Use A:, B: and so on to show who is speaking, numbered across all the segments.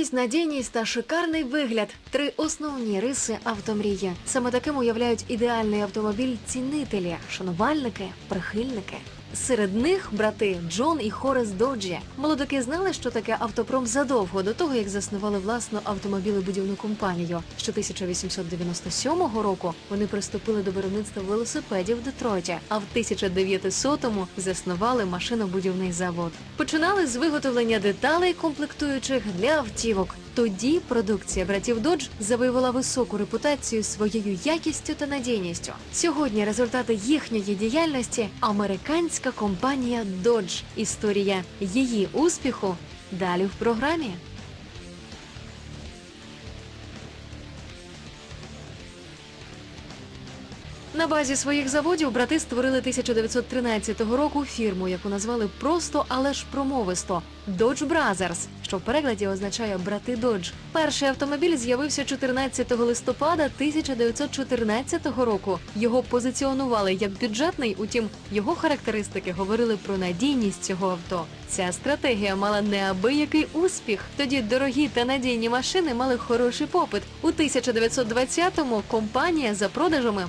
A: Швидкість, надійність та шикарний вигляд три основні риси автомрії. Саме таким уявляють ідеальний автомобіль цінителі, шанувальники, прихильники. Серед них брати Джон і Хорес Доджі. Молодики знали, що таке автопром задовго до того, як заснували власну автомобілебудівну компанію. Що 1897 року вони приступили до виробництва велосипедів в Детройті, а в 1900-му заснували машинобудівний завод. Починали з виготовлення деталей комплектуючих для автівок. Тоді продукція братів Додж завоювала високу репутацію своєю якістю та надійністю. Сьогодні результати їхньої діяльності американська компанія Dodge. Історія її успіху далі в програмі. На базі своїх заводів брати створили 1913 року фірму, яку назвали просто, але ж промовисто Dodge Brothers, що в перекладі означає брати Dodge. Перший автомобіль з'явився 14 листопада 1914 року. Його позиціонували як бюджетний, утім, його характеристики говорили про надійність цього авто. Ця стратегія мала неабиякий успіх. Тоді дорогі та надійні машини мали хороший попит. У 1920-му компанія за продажами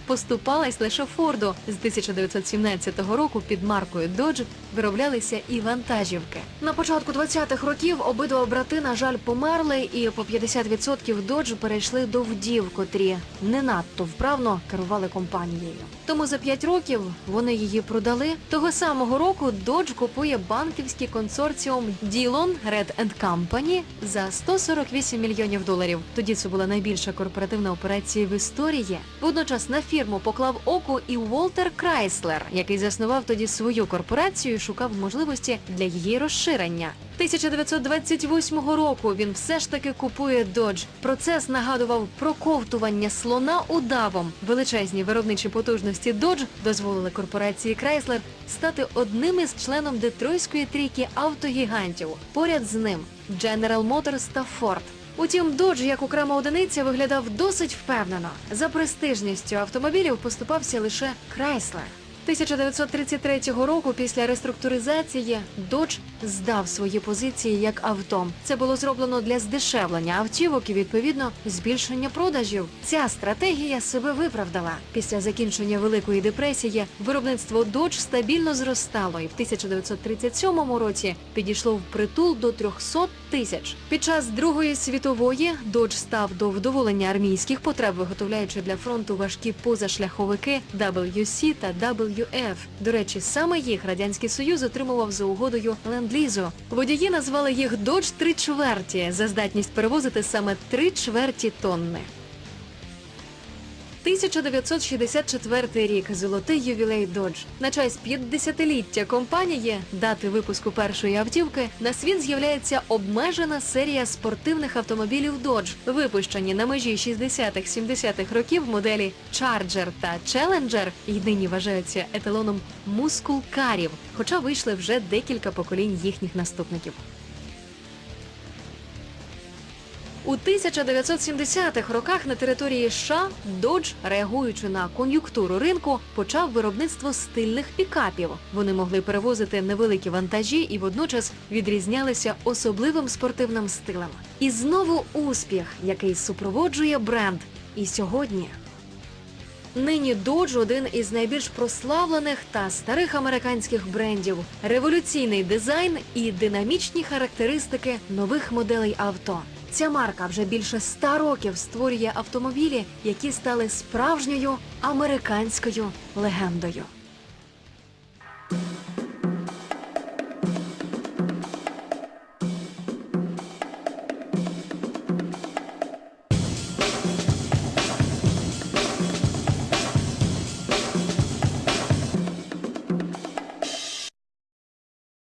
A: поступалась лише Форду. З 1917 року під маркою Dodge вироблялися і вантажівки. На початку 20-х років обидва брати, на жаль, померли, і по 50% Dodge перейшли до вдів, котрі не надто вправно керували компанією. Тому за 5 років вони її продали. Того самого року Dodge купує банківський консорціум Dillon Red Company за 148 мільйонів доларів. Тоді це була найбільша корпоративна операція в історії. Водночас на фірму поклав око і Уолтер Крайслер, який заснував тоді свою корпорацію і шукав можливості для її розширення. 1928 року він все ж таки купує Dodge. Процес нагадував проковтування слона удавом. Величезні виробничі потужності Dodge дозволили корпорації Chrysler стати одним із членом детройтської трійки автогігантів. Поряд з ним General Motors та Ford. Утім, Dodge як окрема одиниця виглядав досить впевнено. За престижністю автомобілів поступався лише Chrysler. 1933 року після реструктуризації Dodge здав свої позиції як авто. Це було зроблено для здешевлення автівок і відповідно збільшення продажів. Ця стратегія себе виправдала. Після закінчення Великої депресії виробництво Dodge стабільно зростало і в 1937 році підійшло в притул до 300 тисяч. Під час Другої світової Dodge став до вдоволення армійських потреб, виготовляючи для фронту важкі позашляховики WC та WF. До речі, саме їх радянський союз отримував за угодою ленд-лізу. Водії назвали їх «Додж три чверті за здатність перевозити саме три чверті тонни. 1964 рік золотий ювілей Dodge. На честь 50-ліття компанії, дати випуску першої автівки, на світ з'являється обмежена серія спортивних автомобілів Dodge, випущені на межі 60-70-х років моделі Charger та Challenger і нині вважаються еталоном мускул-карів, хоча вийшли вже декілька поколінь їхніх наступників. У 1970-х роках на території США Dodge, реагуючи на кон'юнктуру ринку, почав виробництво стильних пікапів. Вони могли перевозити невеликі вантажі і водночас відрізнялися особливим спортивним стилем. І знову успіх, який супроводжує бренд. І сьогодні Нині Dodge – один із найбільш прославлених та старих американських брендів. Революційний дизайн і динамічні характеристики нових моделей авто. Ця марка вже більше ста років створює автомобілі, які стали справжньою американською легендою.